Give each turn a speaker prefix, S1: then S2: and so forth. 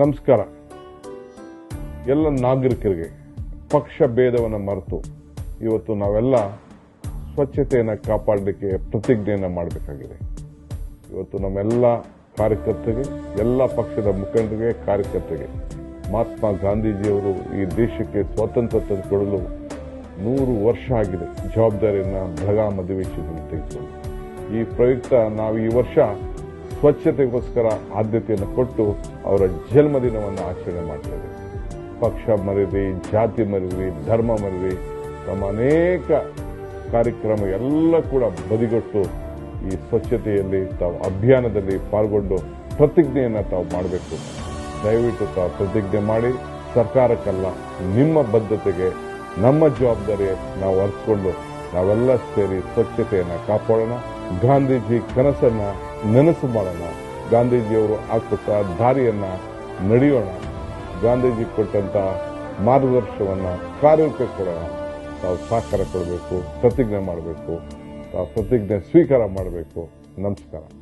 S1: ನಮಸ್ಕಾರ. ಎಲ್ಲ ನಾಗರಿಕರಿಗೆ ಪಕ್ಷ ಭೇದವನ್ನು ಮರೆತು ಇವತ್ತು ನಾವೆಲ್ಲ ಸ್ವಚ್ಛತೆಯನ್ನು ಕಾಪಾಡಲಿಕ್ಕೆ ಪ್ರತಿಜ್ಞೆಯನ್ನು ಮಾಡಬೇಕಾಗಿದೆ. ಇವತ್ತು ನಮ್ಮೆಲ್ಲ ಕಾರ್ಯಕರ್ತರಿಗೆ, ಎಲ್ಲ ಪಕ್ಷದ ಮುಖಂಡರಿಗೆ, ಕಾರ್ಯಕರ್ತರಿಗೆ ಮಹಾತ್ಮ ಗಾಂಧೀಜಿಯವರು ಈ ದೇಶಕ್ಕೆ ಸ್ವಾತಂತ್ರ್ಯ ತಂದುಕೊಡಲು ನೂರು ವರ್ಷ ಆಗಿದೆ. ಜವಾಬ್ದಾರಿಯನ್ನು ಬೆಳಗಾಂ ಅಧಿವೇಶನದಲ್ಲಿ ತೆಗೆದುಕೊಂಡು ಈ ಪ್ರಯುಕ್ತ ನಾವು ಈ ವರ್ಷ ಸ್ವಚ್ಛತೆಗೋಸ್ಕರ ಆದ್ಯತೆಯನ್ನು ಕೊಟ್ಟು ಅವರ ಜನ್ಮದಿನವನ್ನು ಆಚರಣೆ ಮಾಡ್ತೇವೆ. ಪಕ್ಷ ಮರಿರಿ ಜಾತಿ ಮರಿರಿ ಧರ್ಮ ಮರಿರಿ ತಮ್ಮ ಅನೇಕ ಕಾರ್ಯಕ್ರಮ ಎಲ್ಲ ಕೂಡ ಬದಿಗೊಟ್ಟು ಈ ಸ್ವಚ್ಛತೆಯಲ್ಲಿ ತಾವು ಅಭಿಯಾನದಲ್ಲಿ ಪಾಲ್ಗೊಂಡು ಪ್ರತಿಜ್ಞೆಯನ್ನು ತಾವು ಮಾಡಬೇಕು. ದಯವಿಟ್ಟು ತಾವು ಪ್ರತಿಜ್ಞೆ ಮಾಡಿ, ಸರ್ಕಾರಕ್ಕಲ್ಲ, ನಿಮ್ಮ ಬದ್ಧತೆಗೆ, ನಮ್ಮ ಜವಾಬ್ದಾರಿ ನಾವು ಅರ್ಸ್ಕೊಂಡು ನಾವೆಲ್ಲ ಸೇರಿ ಸ್ವಚ್ಛತೆಯನ್ನು ಕಾಪಾಡೋಣ. ಗಾಂಧೀಜಿ ಕನಸನ್ನ ನೆನಸು ಮಾಡೋಣ. ಗಾಂಧೀಜಿಯವರು ಹಾಕುತ್ತ ದಾರಿಯನ್ನ ನಡೆಯೋಣ. ಗಾಂಧೀಜಿ ಕೊಟ್ಟಂತ ಮಾರ್ಗದರ್ಶನವನ್ನ ಕಾರ್ಯಕ್ಕೆ ಕೊಡೋಣ ತಾವು ಸಹಕಾರ ಕೊಡಬೇಕು, ಪ್ರತಿಜ್ಞೆ ಮಾಡಬೇಕು, ತಾವು ಪ್ರತಿಜ್ಞೆ ಸ್ವೀಕಾರ ಮಾಡಬೇಕು. ನಮಸ್ಕಾರ.